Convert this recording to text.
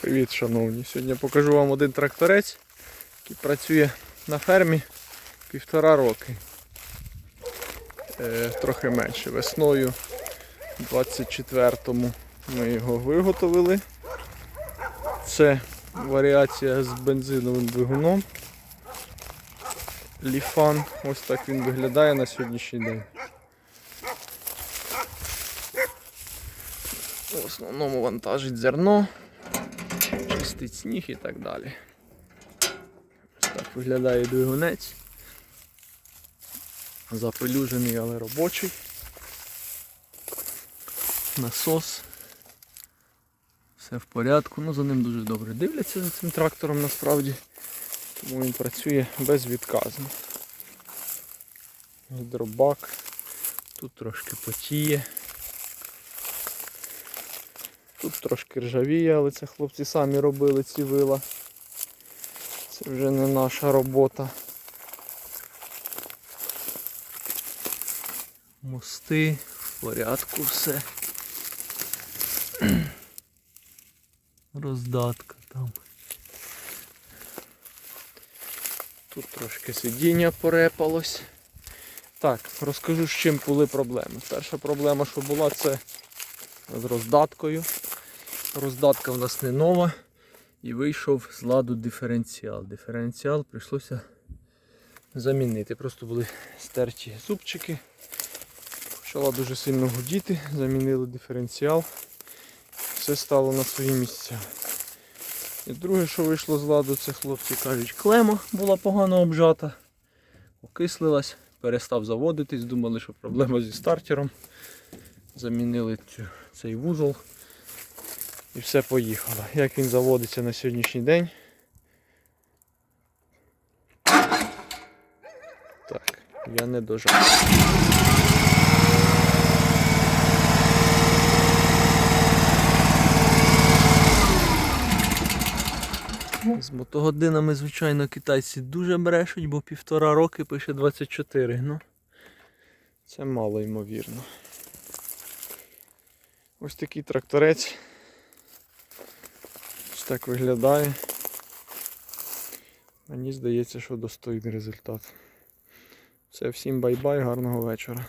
Привіт, шановні. Сьогодні покажу вам один тракторець, який працює на фермі півтора роки. Е, трохи менше. Весною 24-му ми його виготовили. Це варіація з бензиновим двигуном. Ліфан. Ось так він виглядає на сьогоднішній день. В основному вантажить зерно чистить сніг і так далі. Ось так виглядає двигунець. Запелюжений, але робочий. Насос. Все в порядку. Ну за ним дуже добре дивляться за цим трактором насправді. Тому він працює безвідказно. Гідробак. Тут трошки потіє. Тут трошки ржавіє, але це хлопці самі робили ці вила. Це вже не наша робота. Мости, в порядку все. Роздатка там. Тут трошки сидіння порепалось. Так, розкажу, з чим були проблеми. Перша проблема, що була, це з роздаткою. Роздатка в нас не нова. І вийшов з ладу диференціал. Диференціал прийшлося замінити. Просто були стерті зубчики. Почала дуже сильно гудіти, замінили диференціал. Все стало на свої місця. І друге, що вийшло з ладу, це хлопці кажуть, клема була погано обжата, окислилась, перестав заводитись, думали, що проблема зі стартером. Замінили цю, цей вузол і все поїхало. Як він заводиться на сьогоднішній день? Так, я не дожав. З мотогодинами, звичайно, китайці дуже брешуть, бо півтора роки пише 24. Ну, це мало ймовірно. Ось такий тракторець. Так виглядає. Мені здається, що достойний результат. Все, всім бай-бай, гарного вечора.